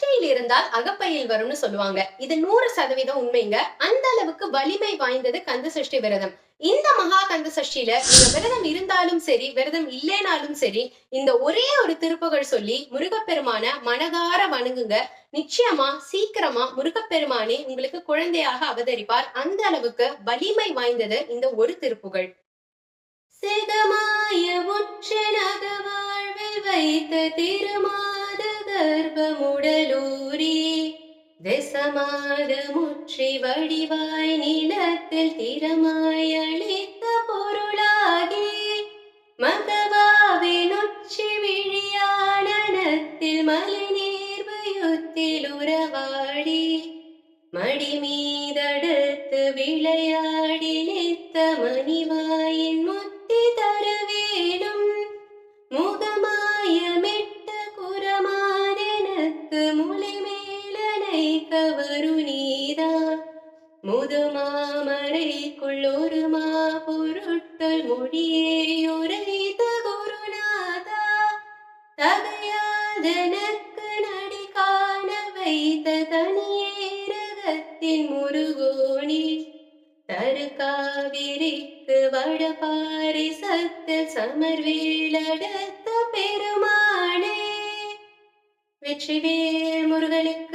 சஷ்டியில் இருந்தால் அகப்பையில் வரும்னு சொல்லுவாங்க. இது நூறு சதவீதம் உண்மைங்க. அந்த அளவுக்கு வலிமை வாய்ந்தது கந்த சஷ்டி விரதம். இந்த மகா கந்த சஷ்டியில நீங்க விரதம் இருந்தாலும் சரி விரதம் இல்லைனாலும் சரி இந்த ஒரே ஒரு திருப்புகள் சொல்லி முருகப்பெருமான மனதார வணங்குங்க. நிச்சயமா சீக்கிரமா முருகப்பெருமானே உங்களுக்கு குழந்தையாக அவதரிப்பார். அந்த அளவுக்கு வலிமை வாய்ந்தது இந்த ஒரு திருப்புகள். சிதமாய சமாதமுற்றி வடிவாய் நிலத்தில் திறமாய் அளித்த பொருளாகி மகவாவினுச்சி விழியானத்தில் மலை உறவாடி மடி மீதடுத்து முதுமாமரைக்குள் ஒரு மா பொருட்கள் மொழியே உரைத்த குருநாதா. தகையாதனக்கு நடி காண வைத்த தனியேரகத்தின் முருகோணி. தரு காவிரிக்கு வடபாரி சத்து சமர்வேலடத்த பெருமானே. வெற்றிவேல் முருகனுக்கு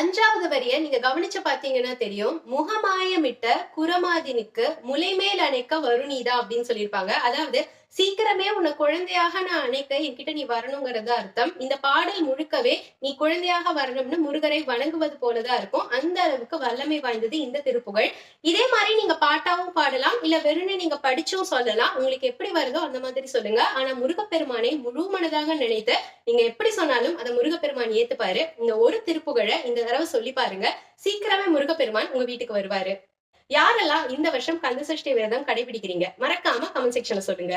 அஞ்சாவது வரிய நீங்க கவனிச்சு பாத்தீங்கன்னா தெரியும். முகமாயமிட்ட குரமாதினுக்கு முலைமேல் அணைக்க வருணீதா அப்படின்னு சொல்லியிருப்பாங்க. அதாவது சீக்கிரமே உன்னை குழந்தையாக நான் அணைக்க என்கிட்ட நீ வரணுங்கிறது அர்த்தம். இந்த பாடல் முழுக்கவே நீ குழந்தையாக வரணும்னு முருகரை வணங்குவது போலதான் இருக்கும். அந்த அளவுக்கு வல்லமை வாய்ந்தது இந்த திருப்புகழ். இதே மாதிரி நீங்க பாட்டாவும் பாடலாம் இல்ல வெறும்னு நீங்க படிச்சும் சொல்லலாம். உங்களுக்கு எப்படி வருதோ அந்த மாதிரி சொல்லுங்க. ஆனா முருகப்பெருமானை முழு மனதாக நினைத்து நீங்க எப்படி சொன்னாலும் அதை முருகப்பெருமான் ஏத்துப்பாரு. இந்த ஒரு திருப்புகழை இந்த தடவை சொல்லி பாருங்க. சீக்கிரமே முருகப்பெருமான் உங்க வீட்டுக்கு வருவாரு. யாரெல்லாம் இந்த வருஷம் கந்தசஷ்டி விரதம் கடைபிடிக்கிறீங்க மறக்காம கமெண்ட் செக்ஷன்ல சொல்லுங்க.